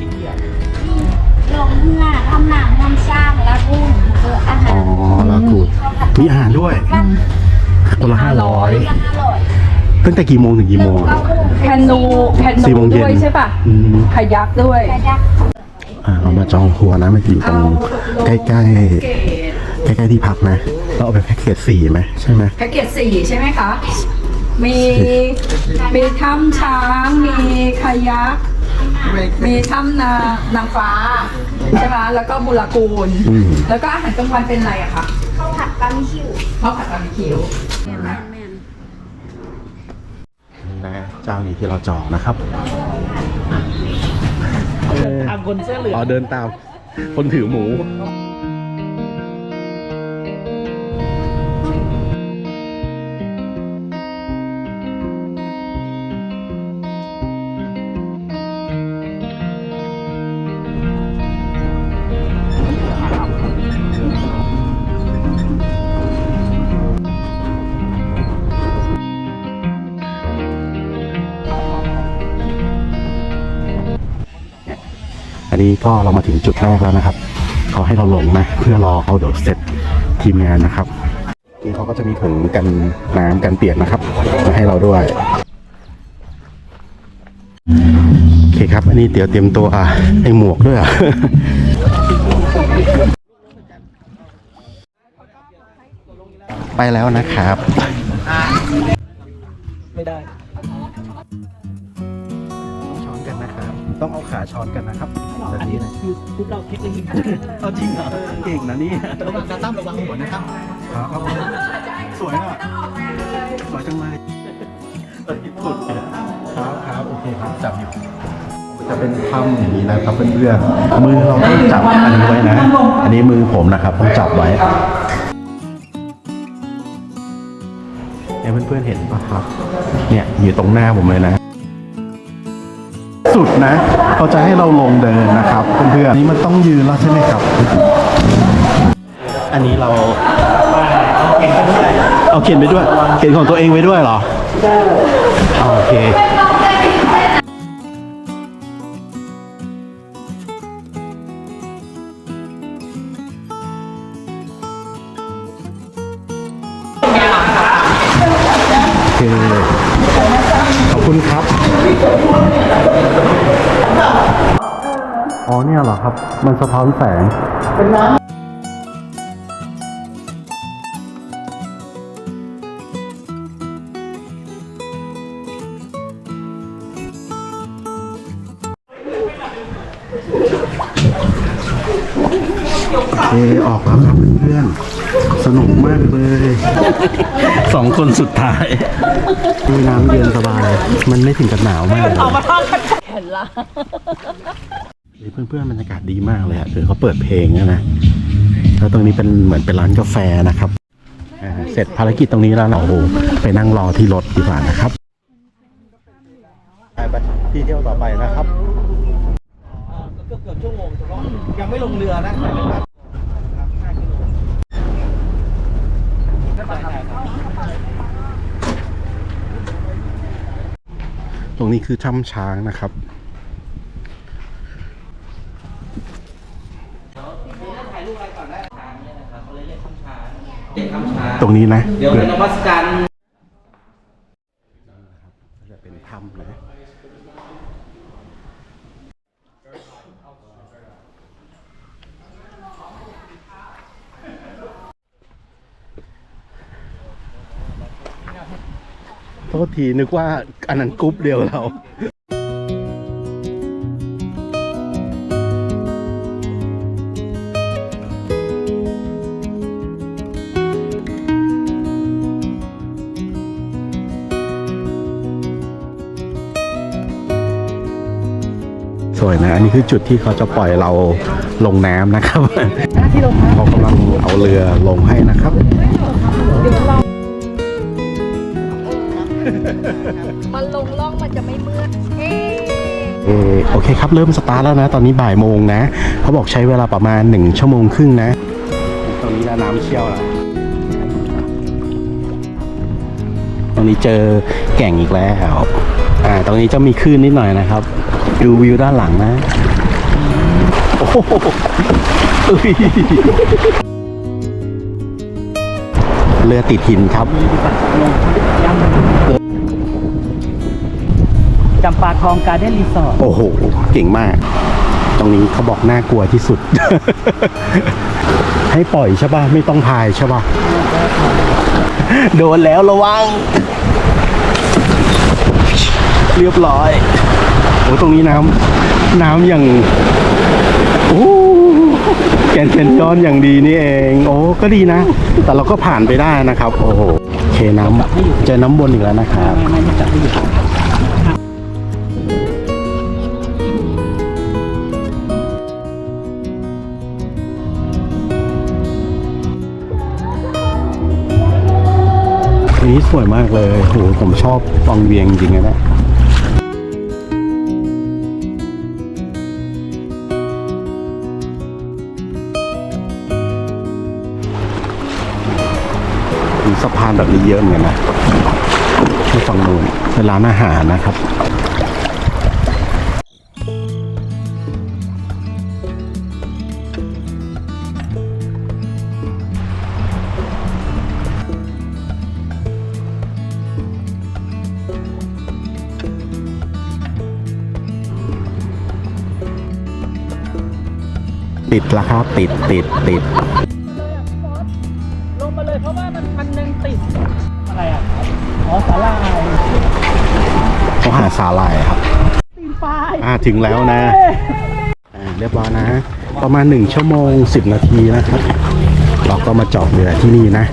ที่ลงเพื่อทำหนังทำสร้างและกุ้งคืออาหารอ๋อลากูดมีอาหารด้วย คนละห้าร้อยตั้งแต่กี่โมงถึงกี่โมงแพนนูแพนนูด้วยใช่ป่ะขยักด้วยเรามาจองหัวนะมันอยู่ตรงใกล้ใกล้ใกล้ที่พักนะเราเอาไปแพ็กเกจสี่ไหมใช่ไหม แพ็กเกจสี่ใช่ไหมคะ มี มีถ้ำช้าง มีขยัก มีถ้ำนานางฟ้าใช่ไหมแล้วก็บุรกูล อืม แล้วก็อาหารกลางวันเป็นอะไรอะคะข้าวผัดปลาคิว ข้าวผัดบาร์บีคิว นะเจ้านี้ที่เราจองนะครับตามคนเสื้อเหลืองอ๋อเดินตามคนถือหมูอั นนี้ก็เรามาถึงจุดแรกแล้วนะครับเขาให้เราลงนะเพื่อรอเขาเดี๋ยวเสร็จทีมงานนะครับนี่เขาก็จะมีถุงกันน้ำกันเปียกนะครับมาให้เราด้วยโอเคครับ อันนี้เดี๋ยวเตรียมตัวอะไอหมวกด้วยอะไปแล้วนะครับ ไม่ได้ช้อนกันนะครับ ต้องเอาขาช้อนกันนะครับ แบบนี้นะคือทุกเราคิดเองเอาจริงเหรอเก่งนะนี่ระวังนะตั้มระวังหัวนะครับครับสวยอะสวยจังเลยสุดครับครับโอเคครับจับอยู่จะเป็นถ้ำอย่างนี้นะครับเพื่อนๆมือเราต้องจับอันนี้ไว้นะ อันนี้มือผมนะครับต้องจับไว้เนี่ยเพื่อนๆเห็นปะครับ เนี่ยอยู่ตรงหน้าผมเลยนะ สุดนะเขาจะให้เราลงเดินนะครับเพื่อนๆนี่มันต้องยืนแล้วใช่ไหมครับ อันนี้เราเอาเขียนไปด้วยเขียนของตัวเองไว้ด้วยเหรอโอเค อ๋อเนี่ยเหรอครับ มันสะท้อนแสงโอเคออกแล้วครับเพื่อนๆสนุกมากเลยสองคนสุดท้ายดูน้ำเย็นสบาย มันไม่ถึงกับหนาวมากเลยเห็นละ นี่เพื่อนๆบรรยากาศดีมากเลยอะคือเขาเปิดเพลงนะนะแล้วตรงนี้เป็นเหมือนเป็นร้านกาแฟนะครับอ่าเสร็จภารกิจตรงนี้แล้วเราไปนั่งรอที่รถดีกว่านะครับไปที่เที่ยวต่อไปนะครับ เกือบเกือบชั่วโมงแต่ว่ายังไม่ลงเรือนะแต่เป็นแบบตรงนี้คือถ้ำช้างนะครับ เด็กทำช้า ตรงนี้นะเดี๋ยวเกิเป็ดนนวัตกรรมจะเป็นถ้ำนะโทษทีนึกว่าอันนั้นกรุ๊ปเดียวเรา สวยนะ อันนี้คือจุดที่เขาจะปล่อยเราลงน้ำนะครับที่ลงมาเขากำลังเอาเรือลงให้นะครับมันลงล่องมันจะไม่เมื่อยเอ๊ะเออโอเคครับ เริ่มสตาร์ทแล้วนะ ตอนนี้บ่ายโมงนะ เขาบอกใช้เวลาประมาณ 1 ชั่วโมงครึ่งนะตรงนี้นะน้ำเชี่ยวนะตรงนี้เจอแก่งอีกแล้ว อ่าตรงนี้จะมีคลื่นนิดหน่อยนะครับ ดูวิวด้านหลังนะ โอ้โหเฮ้ยเรือติดหินครับจำปาทองการ์เด้นรีสอร์ทโอ้โห เก่งมาก ตรงนี้เขาบอกน่ากลัวที่สุด ให้ปล่อยใช่ป่ะ ไม่ต้องพายใช่ป่ะ โดนแล้วระวัง เรียบร้อยโอ้ตรงนี้น้ำน้ำอย่างโอ้แกนเคนย้อนอย่างดีนี่เอง โอ้ก็ดีนะ แต่เราก็ผ่านไปได้นะครับ โอ้โหโอเคน้ำเจอน้ำบนอีกแล้วนะครับอันนี้สวยมากเลยโหผมชอบวังเวียงจริงๆนะ สะพานแบบนี้เยอะเหมือนกันนะที่ฝั่งนู้นเป็นร้านอาหารนะครับติดแล้วครับติดติดติด สาหร่ายครับตีนปลายอ่าถึงแล้วนะอ่าเรียบร้อยนะ ประมาณ 1 ชั่วโมง 10 นาทีนะครับ เราก็มาจอดเรือที่นี่นะ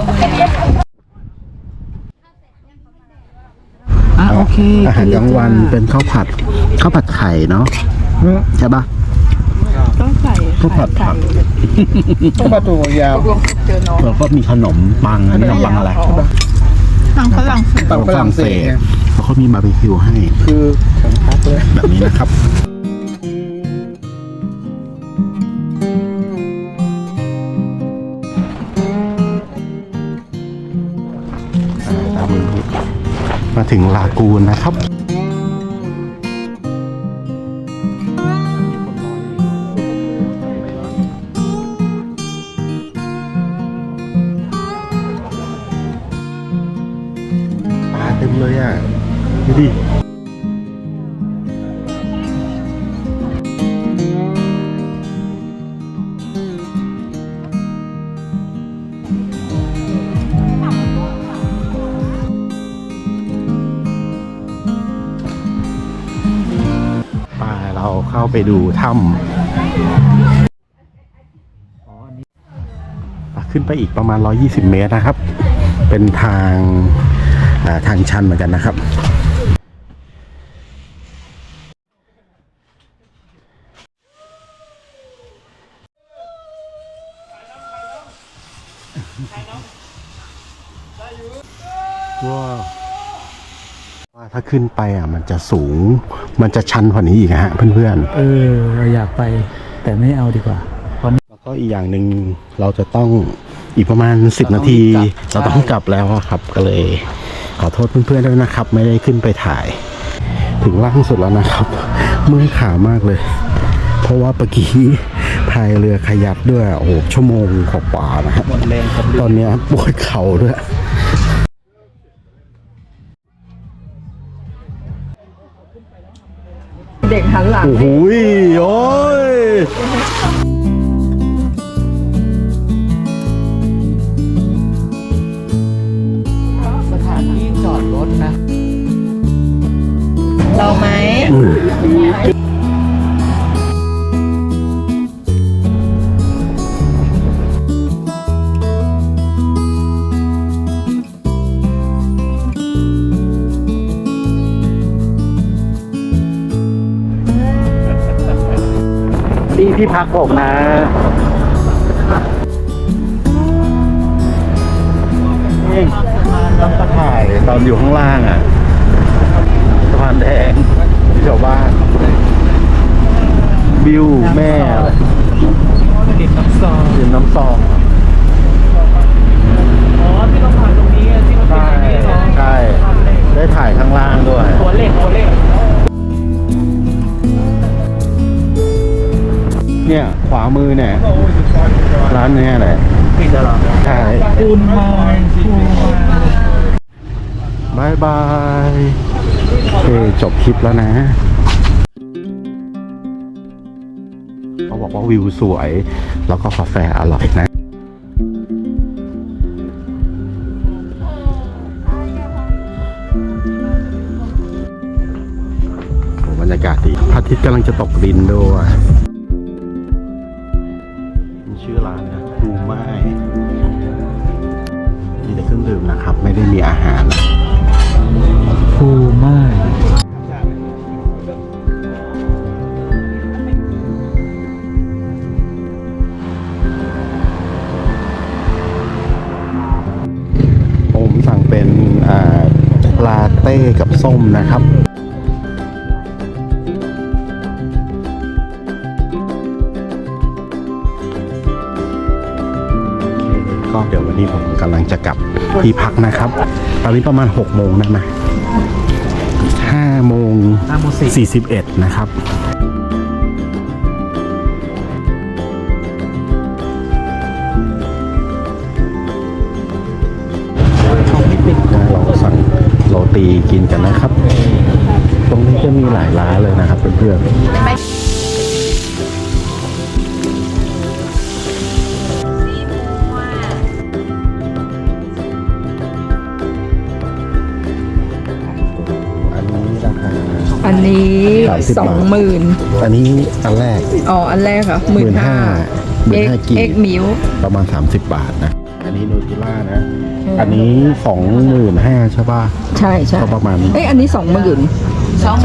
อะโอเคอาหารกลางวันเป็นข้าวผัดข้าวผัดไข่เนาะใช่ปะต้องใส่ข้าวผัดผักต้องประตูยาวรวมเจอน้องแล้วก็มีขนมปังอันนี้ขนมปังอะไรทางฝรั่งเศสฝั่งฝรั่งเศสไงแล้วก็มีบาร์บีคิวให้ คือสังคับเลยแบบนี้นะครับอ่าตามมือมาถึงลากูนนะครับ ดูดิไปเราเข้าไปดูถ้ำขึ้นไปอีกประมาณ 120 เมตรนะครับ เป็นทางาทางชันเหมือนกันนะครับ ว้าวว่าถ้าขึ้นไปอะ มันจะสูง มันจะชันกว่านี้อีกนะฮะเพื่อนๆ เออ เราอยากไปแต่ไม่เอาดีกว่าแล้วก็อีกอย่างหนึ่งเราจะต้องอีกประมาณ 10 นาที เราต้องกลับแล้วอะครับก็เลย ขอโทษเพื่อนๆด้วยนะครับ ไม่ได้ขึ้นไปถ่าย ถึงล่างสุดแล้วนะครับ เมื่อยขามากเลย เพราะว่าเมื่อกี้ พายเรือขยักด้วย โอ้โห ชั่วโมงกว่าๆนะครับหมดแรงกับตอนเนี้ยปวดเข่าด้วยเด็กหันหลังโอ้โหโอ้ย ที่พักผมนะ นี่ต้องตะถ่ายตอนอยู่ข้างล่างอะสะพานแดงที่ชาวบ้านบิวแม่อะไรติดน้ำซองยืนน้ำซองอ๋อที่เราผ่านตรงนี้ที่มันเป็นใช่อันนี้เนาะใช่ได้ถ่ายข้างล่างด้วย ขวามือเนี่ยร้านเนี้ยแหละปิดแล้วเหรอใช่คุณมาบายบายโอเคจบคลิปแล้วนะเขาบอกว่าวิวสวย แล้วก็กาแฟอร่อยนะโอ้บรรยากาศดีพระอาทิตย์กำลังจะตกดินด้วย ไม่ได้มีอาหารภูมาผมสั่งเป็นอ่าลาเต้กับส้มนะครับก็เดี๋ยววันนี้ผมกำลังจะกลับ ที่พักนะครับ ตอนนี้ประมาณ 6 โมงนะนะ5โมงห้าโมงสี่41 นะครับนะเราสั่งโรตีกินกันนะครับ ตรงนี้จะมีหลายร้านเลยนะครับเพื่อนๆ นนี้สามสิบบาทสองหมื่นอันนี้อันแรก อ๋อ อันแรกเหรอหมื่นห้าหมื่นเอ็กห้ากีเอ็กมิวประมาณ 30 บาทนะ อันนี้นูทิล่านะ อันนี้สองหมื่นห้าใช่ป่ะใช่ใช่ก็ประมาณเอ้ยอันนี้สองหมื่น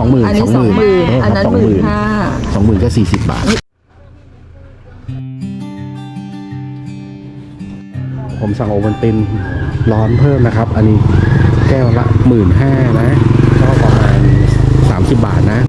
สองหมื่นอันนี้สสอองงหหมื่มื่นนเอออันนั้นสองหหมื่มื่นนห้า สองหมื่นก็สี่สิบบาท ผมสั่งโอวัลตินร้อนเพิ่มนะครับ อันนี้แก้วละหมื่นห้านะก็ประมาณ 30 บาทนะ